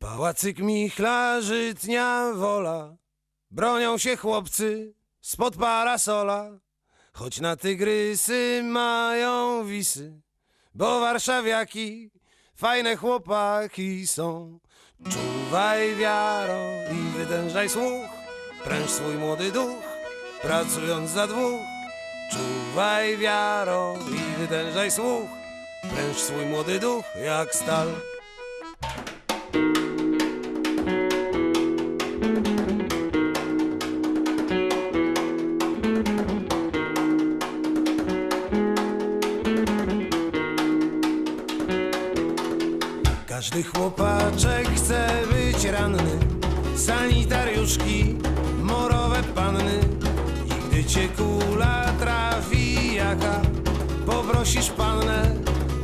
Pałacyk michlarzy dnia wola, bronią się chłopcy spod parasola, choć na tygrysy mają wisy, bo warszawiaki fajne chłopaki są. Czuwaj wiaro i wydężaj słuch, pręż swój młody duch, pracując za dwóch. Czuwaj wiaro i wydężaj słuch, pręż swój młody duch jak stal. Każdy chłopaczek chce być ranny. Sanitariuszki, morowe panny. I gdy cię kula trafi jaka Poprosisz pannę,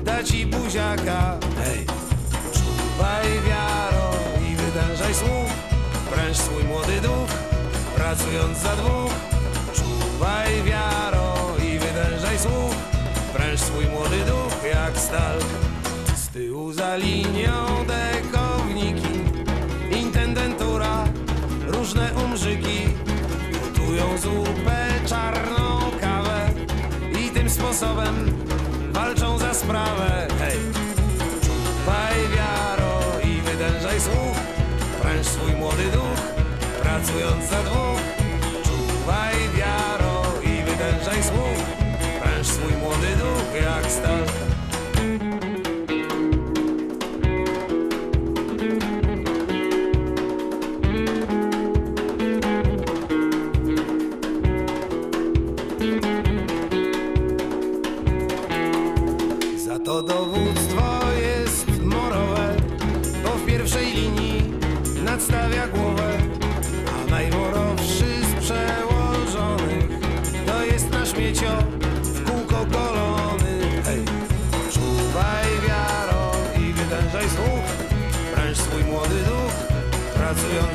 da ci buziaka. Hej, czuwaj wiaro i wydężaj słuch Pręż swój młody duch, pracując za dwóch. Czuwaj wiaro i wydężaj słuch Pręż swój młody duch jak stal tyłu za linią dekowniki Intendentura, różne umrzyki Gotują zupę, czarną kawę I tym sposobem walczą za sprawę Hej! Czuwaj wiaro i wydężaj słuch Pręż swój młody duch, pracując za dwóch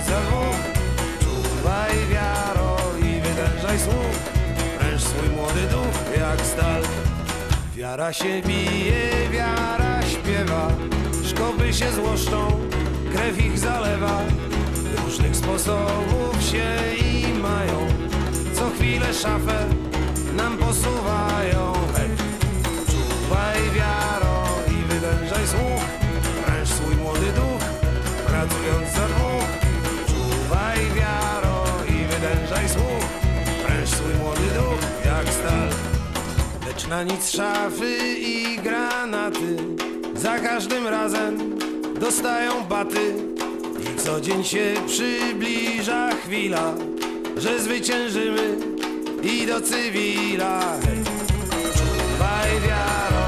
dwóch. Czuwaj wiaro i wytężaj słuch, pręż swój młody duch jak stal. Wiara się bije, wiara śpiewa, szkoły się złoszczą, krew ich zalewa. Różnych sposobów się i mają, co chwilę szafę nam posuwają. Na nic szafy i granaty Za każdym razem dostają baty. I co dzień się przybliża chwila Że zwyciężymy i do cywila. Czuwaj wiaro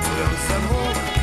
temperature de sa